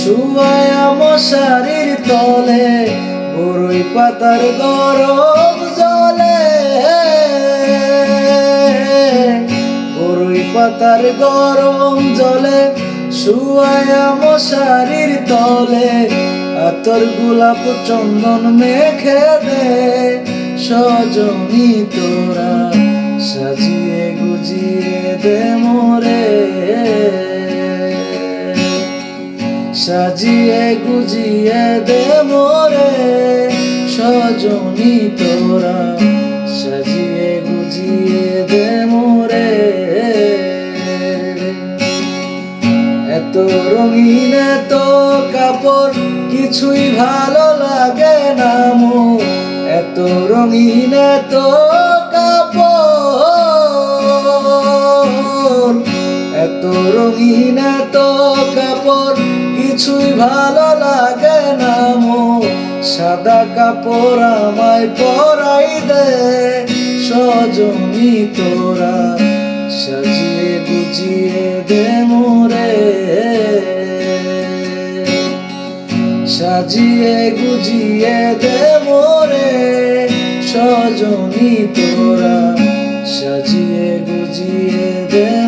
শুয়ায়া মশারির তলে, বড়ই পাতার গরম জলে বড়ই পাতার গরম জলে শুয়ায়া মশারির তলে, আতর গোলাপ চন্দন মেখে দে। সজনী তোরা সাজিয়ে গুজিয়ে দে মোরে। সাজিয়ে গুজিয়ে দে মোরে সজনী তোরা। সাজিয়ে গুজিয়ে দে মোরে এত রঙিন, এত কাপড়, কিছুই ভালো লাগে না মো এত রঙিন, এত কাপড়, এত রঙিন, এত কাপড় কিছুই ভালো লাগে না মো। সাদা কাপড় আমায় পরাই দে, সজনী তোরা। সাজিয়ে গুজিয়ে দে মোরে। সাজিয়ে গুজিয়ে দে মোরে, সজনী তোরা। সাজিয়ে গুজিয়ে দে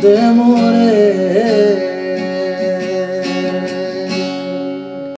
でも俺